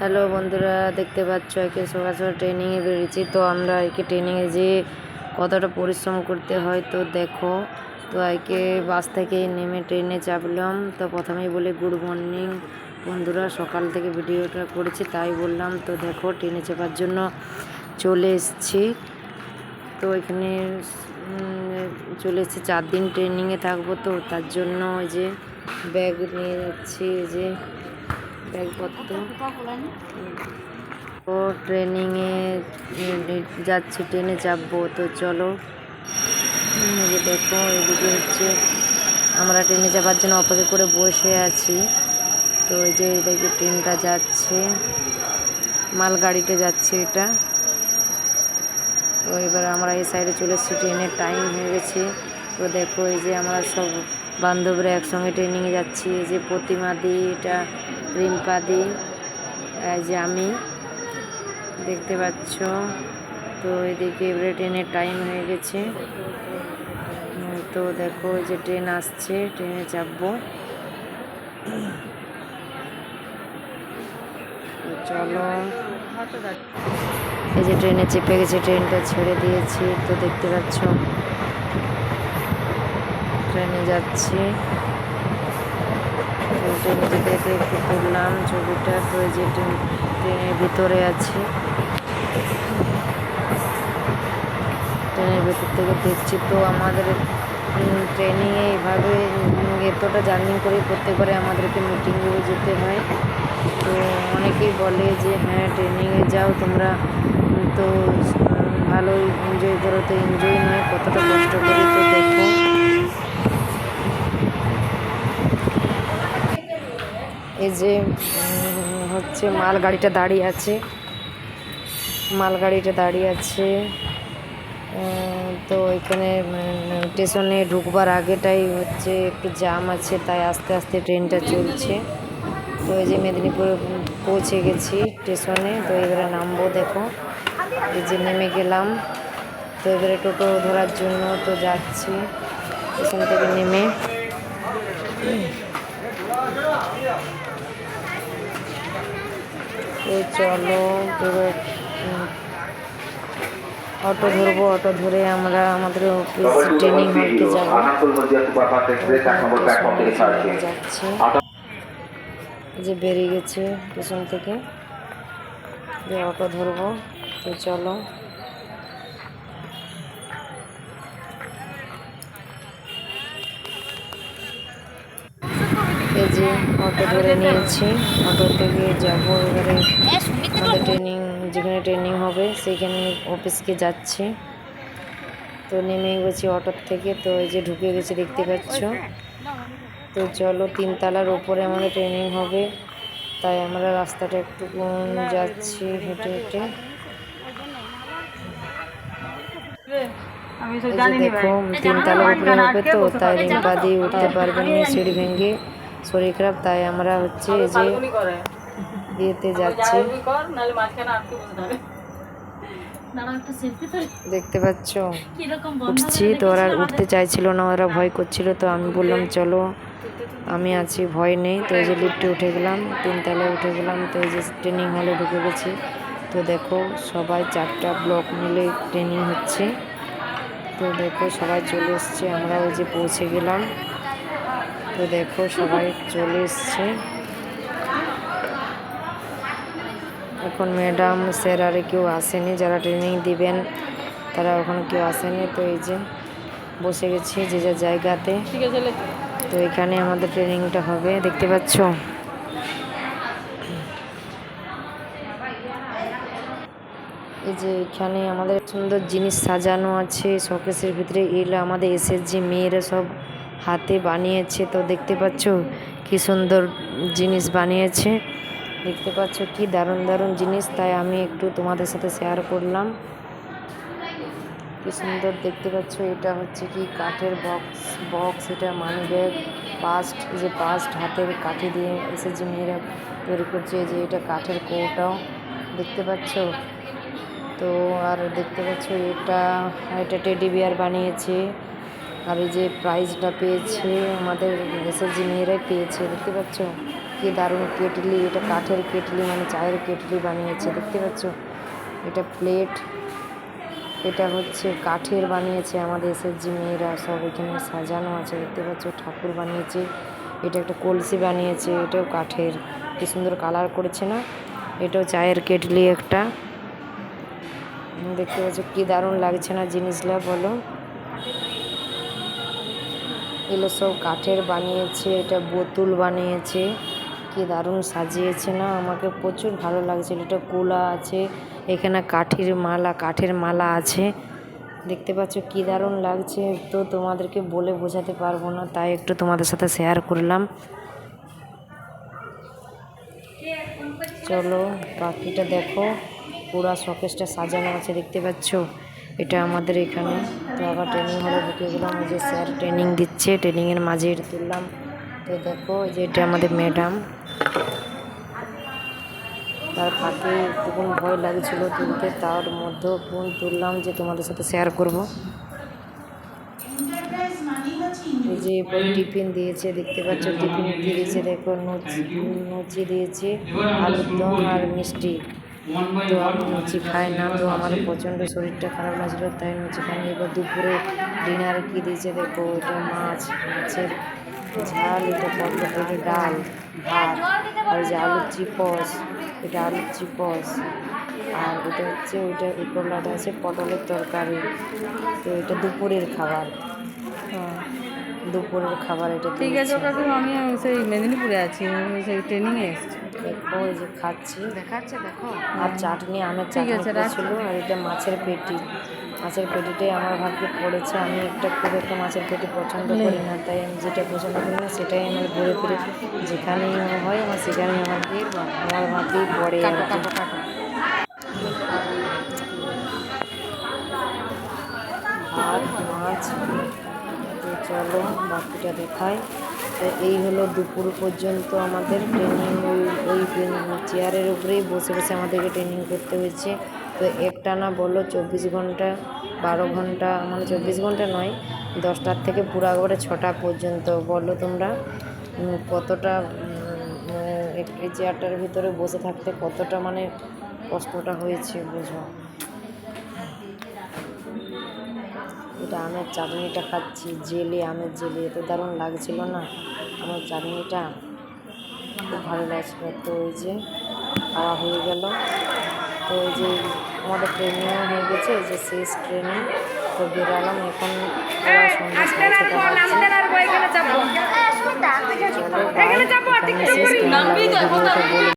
Hello বন্ধুরা, দেখতে পাচ্ছ একে সকাল সকাল ট্রেনিংয়ে বেরিয়েছি। তো আমরা একে ট্রেনিংয়ে যেয়ে কতটা পরিশ্রম করতে হয় তো দেখো। তো একে বাস থেকে নেমে ট্রেনে চাপলাম। তো প্রথমেই বলে গুড মর্নিং বন্ধুরা, সকাল থেকে ভিডিওটা করেছি, তাই বললাম। তো দেখো ট্রেনে চাপার জন্য চলে এসেছি। তো এখানে চলে এসেছি। চার দিন ট্রেনিংয়ে থাকব তো, তার জন্য ওই যে ব্যাগ নিয়ে যাচ্ছি যে ব্যাগপত্র ও ট্রেনিংয়ে যাচ্ছি, ট্রেনে চাপবো, তো চলো। যে দেখো, এদিকে হচ্ছে আমরা ট্রেনে যাবার জন্য অপেক্ষা করে বসে আছি। তো এই যে এদিকে ট্রেনটা যাচ্ছে। মালগাড়িতে যাচ্ছে এটা। তো এবার আমরা এই সাইডে চলে এসেছি, ট্রেনের টাইম হয়ে গেছে। তো দেখো, এই যে আমরা সব বান্ধবরা একসঙ্গে ট্রেনিংয়ে যাচ্ছি। এই যে প্রতিমা দি, এটা রিম্পা দি যে আমি, দেখতে পাচ্ছ? তো এদিকে এবারে ট্রেনের টাইম হয়ে গেছে। তো দেখো যে ট্রেন আসছে, ট্রেনে চাপবো। চলো। এই যে ট্রেনে চেপে গেছে, ট্রেনটা ছেড়ে দিয়েছি, তো দেখতে পাচ্ছ। ট্রেনে যাচ্ছি। তো ট্রেনে যেতে যেতে করলাম ছবিটা ট্রেনের ভিতরে আছে। ট্রেনের ভেতর থেকে দেখছি তো আমাদের ট্রেনিংয়ে এইভাবে এতটা জার্নি করে প্রত্যেকবারে আমাদেরকে মিটিংয়েও যেতে হয়। তো অনেকেই বলে যে হ্যাঁ ট্রেনিংয়ে যাও তোমরা। তো ভালোই এনজয় করো, তো এনজয় নয় কতটা কষ্ট করে তো দেখো। এই যে হচ্ছে মালগাড়িটা দাঁড়িয়ে আছে। মালগাড়িটা দাঁড়িয়ে আছে। তো এখানে স্টেশনে ঢুকবার আগেটাই হচ্ছে একটু জাম আছে, তাই আস্তে আস্তে ট্রেনটা চলছে। তো এই যে মেদিনীপুরে পৌঁছে গেছি স্টেশনে, তো এবারে নামবো দেখো। এই যে নেমে গেলাম, তো এবারে টোটো ধরার জন্য তো যাচ্ছি। স্টেশন থেকে নেমে। তো চলো অটো ধরবো, অটো ধরে আমরা আমাদের অফিস ট্রেনিং হলকে যাব। যাচ্ছে। যে বেরিয়ে গেছে পেছন থেকে, যে অটো ধরবো, তো চলো। যে অটো ধরে নিয়েছি। অটো থেকে যাব এবারে আমাদের ট্রেনিং যেখানে ট্রেনিং হবে সেইখানে অফিসকে যাচ্ছি। তো নেমে গেছি অটোর থেকে তো এই যে ঢুকে গেছি দেখতে পাচ্ছ। তো চলো তিনতলার ওপরে আমাদের ট্রেনিং হবে। তাই আমরা রাস্তাটা একটু কম যাচ্ছি হেঁটে হেঁটে। দেখো তিনতলার উপরে হবে তো তাই রিম্পা দিয়ে উঠতে পারবেন সিঁড়ি ভেঙে। শরীর খারাপ তাই আমরা হচ্ছে এই যে ইয়েতে যাচ্ছি। দেখতে পাচ্ছ? উঠছি তো ওরা উঠতে চাইছিল না ওরা ভয় করছিল তো আমি বললাম চলো আমি আছি ভয় নেই। তো এই যে লিফটে উঠে গেলাম তিনতলায় উঠে গেলাম তো এই যে ট্রেনিং হলে ঢুকে গেছি। তো দেখো সবাই চারটা ব্লক মিলে ট্রেনিং হচ্ছে। তো দেখো সবাই চলে এসছে আমরা ওই যে পৌঁছে গেলাম। তো দেখো সবাই চলে এসছে। এখন ম্যাডাম স্যার আর কেউ আসেনি যারা ট্রেনিং দিবেন তারা ওখানে কেউ আসেনি। তো এই যে বসে গেছি যে যার জায়গাতে। তো এখানে আমাদের ট্রেনিংটা হবে দেখতে পাচ্ছ? এই যে এখানে আমাদের সুন্দর জিনিস সাজানো আছে শোকেসের ভিতরে এগুলো আমাদের এসএসজি মেয়েরা সব। হাতে বানিয়েছে তো দেখতে পাচ্ছ কি সুন্দর জিনিস বানিয়েছে। দেখতে পাচ্ছ কি দারুণ দারুণ জিনিস, তাই আমি একটু তোমাদের সাথে শেয়ার করলাম। কি সুন্দর দেখতে পাচ্ছ, এটা হচ্ছে কি কাঠের বক্স বক্স এটা মানি ব্যাগ পাস্ট যে পাস্ট হাতের কাঠি দিয়ে এসেছে মেয়েরা তৈরি করছে যে এটা কাঠের কৌটাও দেখতে পাচ্ছ। তো আর দেখতে পাচ্ছ এটা এটা টেডি বিয়ার বানিয়েছে। আর এই যে প্রাইজটা পেয়েছে, আমাদের দেশের যে মেয়েরাই পেয়েছে, দেখতে পাচ্ছ? কি দারুণ কেটলি, এটা কাঠের কেটলি মানে চায়ের কেটলি বানিয়েছে, দেখতে পাচ্ছ? এটা প্লেট এটা হচ্ছে কাঠের বানিয়েছে আমাদের এসএসজি মেয়েরা, সব এখানে সাজানো আছে, দেখতে পাচ্ছ? ঠাকুর বানিয়েছে, এটা একটা কলসি বানিয়েছে, এটাও কাঠের, কি সুন্দর কালার করেছে না? এটাও চায়ের কেটলি একটা। দেখতে পাচ্ছ, কি দারুণ লাগছে না জিনিসগুলো, বলো? এগুলো সব কাঠের বানিয়েছে, এটা বোতল বানিয়েছে। কি দারুণ সাজিয়েছে না? আমাকে প্রচুর ভালো লাগছে এটা কুলা আছে, এখানে কাঠের মালা কাঠের মালা আছে। দেখতে পাচ্ছ কি দারুণ লাগছে। তো তোমাদেরকে বলে বোঝাতে পারব না, তাই একটু তোমাদের সাথে শেয়ার করলাম। চলো বাকিটা দেখো। পুরা শোকেসটা সাজানো আছে, দেখতে পাচ্ছ? এটা আমাদের এখানে। তো আবার ট্রেনিং হলে ঢুকে গেলাম, ওই যে স্যার ট্রেনিং দিচ্ছে ট্রেনিংয়ের মাঝে তুললাম। তো দেখো যে এটা আমাদের ম্যাডাম তার ফাঁকে তখন ভয় লাগছিল তুলতে, তার মধ্যেও ফোন তুললাম যে তোমাদের সাথে শেয়ার করব। যে এরপর টিফিন দিয়েছে, দেখতে পাচ্ছ টিফিন দিয়েছে? দেখো লুচি দিয়েছে, আলুর দম আর মিষ্টি। লুচি খাই না তো আমার প্রচণ্ড শরীরটা খারাপ লাগছিল তাই লুচি খাই এবার দুপুরে ডিনারে কী দিয়েছে দেখো এটা মাছ মাছের ঝাল এটা পটল এটা ডাল ভাত আর যে আলুর চিপস এটা আলুর চিপস আর এটা হচ্ছে ওইটা উপরলাটা আছে পটলের তরকারি তো এটা দুপুরের খাবার। হ্যাঁ। দুপুরের খাবার এটা ঠিক আছে। কাকু আমি সেই মেদিনীপুরে আছি সেই ট্রেনিংয়ে এসেছি। দেখো এই যে খাচ্ছি। দেখাচ্ছে দেখো। আর চাটনি আমের চাটনি ছিল আর এটা মাছের পেটি। মাছের পেটিটাই আমার ভাগ্যে পড়েছে আমি একটা খুব একটা মাছের পেটি পছন্দ করি না তাই আমি যেটা পছন্দ করি না সেটাই আমার ঘুরে ফিরে যেখানেই হয় আমার সেখানেই আমার আমার ভাগ্যেই পড়ে আর মাছ চলো বাকিটা দেখাই। তো এই হলো দুপুর পর্যন্ত আমাদের ট্রেনিং ওই ওই চেয়ারের উপরেই বসে বসে আমাদেরকে ট্রেনিং করতে হয়েছে। তো একটা না বলল চব্বিশ ঘণ্টা বারো ঘণ্টা মানে চব্বিশ ঘণ্টা নয় দশটার থেকে পুরো একবারে ছটা পর্যন্ত। বলল তোমরা কতটা উম, এক- এই চেয়ারটার ভিতরে বসে থাকতে কতটা মানে কষ্টটা হয়েছে বোঝো। এটা আমের চাটনিটা খাচ্ছি জেলি আমের জেলি এত দারুণ লাগছিল না? আমার চাটনিটা খুব ভালো লাগছিল। তো ওই যে খাওয়া হয়ে গেল। তো ওই যে আমাদের ট্রেনিংও হয়ে গেছে যে শেষ ট্রেনিং তো বেরালাম এখন প্রায় সন্ধ্যা সাড়ে ছটা বাজছে।